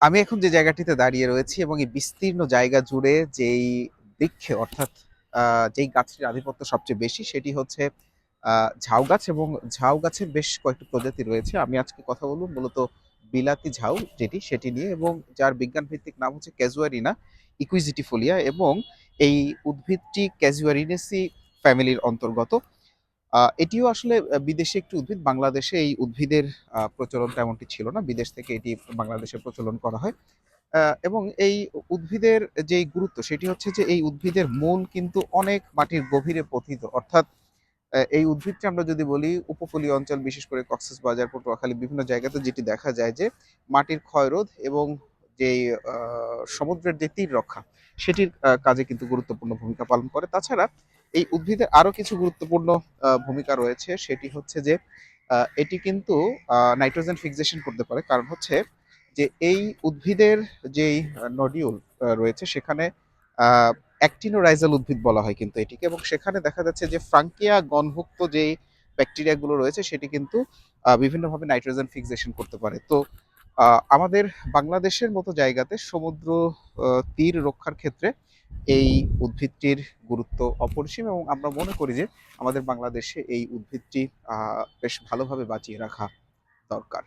আমি এখন যে জায়গাটিতে দাঁড়িয়ে রয়েছি এবং এই বিস্তীর্ণ জায়গা জুড়ে যেই বৃক্ষে, অর্থাৎ যেই গাছটির আধিপত্য সবচেয়ে বেশি, সেটি হচ্ছে ঝাউ গাছ এবং ঝাউ গাছের বেশ কয়েকটি প্রজাতি রয়েছে। আমি আজকে কথা বলব মূলত বিলাতি ঝাউ যেটি, সেটি নিয়ে এবং যার বিজ্ঞান ভিত্তিক নাম হচ্ছে ক্যাজুয়ারিনা ইকুইজিটিফোলিয়া এবং এই উদ্ভিদটি ক্যাজুয়ারিনেসি ফ্যামিলির অন্তর্গত। এটিও আসলে বিদেশি একটি উদ্ভিদ। বাংলাদেশে এই উদ্ভিদের প্রচলন তেমনটি ছিল না। বিদেশ থেকে এটি বাংলাদেশে প্রচলন করা হয়। এবং এই উদ্ভিদের যেই গুরুত্ব, সেটি হচ্ছে যে এই উদ্ভিদের মূল কিন্তু অনেক মাটির গভীরে পথিত অর্থাৎ এই উদ্ভিদটা আমরা যদি বলি, উপকূলীয় অঞ্চল, বিশেষ করে কক্সেস বাজার, পটুয়াখালী, বিভিন্ন জায়গাতে যেটি দেখা যায় যে মাটির ক্ষয়রোধ এবং আহ, সমুদ্রের যে তীর রক্ষা সেটির কাজে কিন্তু গুরুত্বপূর্ণ ভূমিকা পালন করে। তাছাড়া এই উদ্ভিদের আরও কিছু গুরুত্বপূর্ণ ভূমিকা রয়েছে। সেটি হচ্ছে যে এটি কিন্তু নাইট্রোজেন ফিক্সেশন করতে পারে। কারণ হচ্ছে যে এই উদ্ভিদের যেই নডিউল রয়েছে সেখানে অ্যাক্টিনোরাইজাল উদ্ভিদ বলা হয় কিন্তু এটিকে। এবং সেখানে দেখা যাচ্ছে যে ফ্রাঙ্কিয়া গণভুক্ত যেই ব্যাকটেরিয়াগুলো রয়েছে সেটি কিন্তু বিভিন্নভাবে নাইট্রোজেন ফিক্সেশন করতে পারে। তো আমাদের বাংলাদেশের মতো জায়গাতে সমুদ্র তীর রক্ষার ক্ষেত্রে এই উদ্ভিদটির গুরুত্ব অপরিসীম এবং আমরা মনে করি যে আমাদের বাংলাদেশে এই উদ্ভিদটি বেশ ভালোভাবে বাঁচিয়ে রাখা দরকার।